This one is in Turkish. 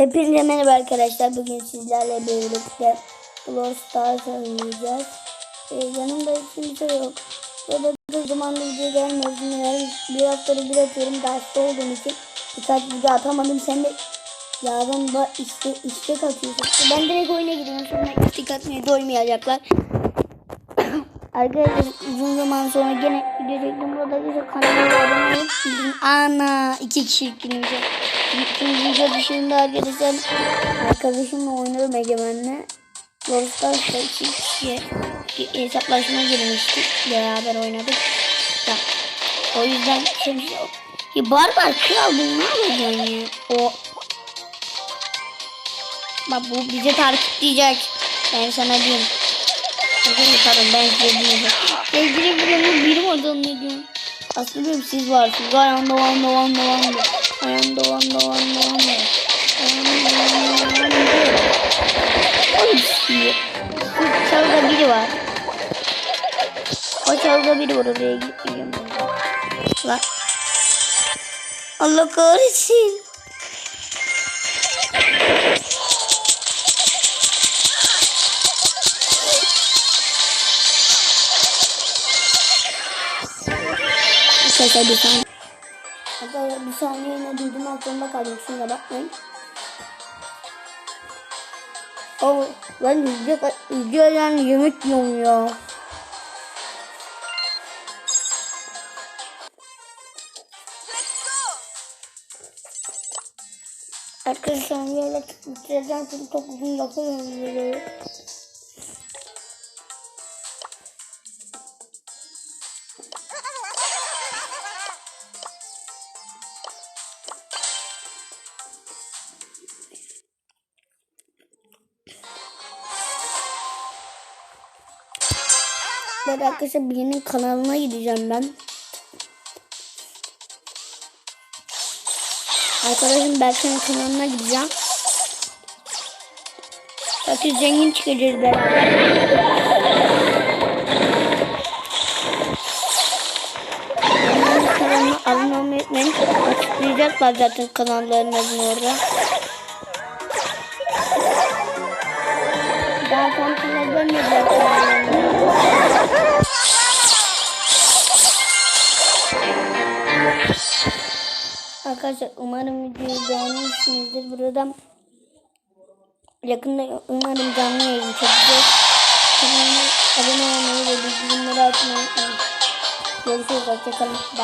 Hepinize merhaba arkadaşlar. Bugün sizlerle birlikte Brawl Stars oynayacağız. Ee, yanımda kimse yok. Burada da zamanlı video gelmiyor. Yarın bir haftada bir atıyorum. Derste olduğum için birkaç video atamadım. Sen de yarın da işte istek atıyorsun. Ben direkt oyuna gidiyorum. Sonra istek atmaya doymayacaklar. Arkadaşlar uzun zaman sonra gene video çektim. Burada güzel kanalıma abone bildirim. Ana iki kişi günümüze. İkinci video dışında arkadaşlar arkadaşımla oynuyorum Egemen'le. Brawl Stars'ta iki bir hesaplaşma girmiştik. Beraber oynadık. Ya, o yüzden şimdi ya barbar kral bu ne yapacaksın ya? O Bak bu bizi takipleyecek. Ben sana diyeyim. Bakın pardon ben size diyeyim. Sevgili buranın biri var da ne diyorum. Aslında diyorum siz varsınız. Ayağında vanda vanda. Ayağında vanda vanda vanda. Ayağında vanda vanda. O istiyor. Şu çalda biri var. O çalda biri var oraya gitmeyeceğim. Allah kahretsin. Arkadaşlar bir saniye. Arkadaşlar bir saniye yine duydum aklımda kaldı. Şuna bakmayın. Oh, ben video, video yani yemek yiyorum ya. Arkadaşlar böyle bitireceğim çok uzun yapıyorum videoyu. Böyle arkadaşlar birinin kanalına gideceğim ben. Arkadaşım Berkay'ın kanalına gideceğim. Zaten zengin çıkacağız beraber. Kanalına unutmayın. Açıklayacaklar zaten kanalların adını orada. Daha tam kanal görmediler Arkadaşlar umarım videoyu beğenmişsinizdir. Burada yakında umarım canlı yayın çekeceğiz. Kanalıma abone olmayı ve bildirimleri açmayı unutmayın. Görüşürüz. Hoşçakalın. Bye.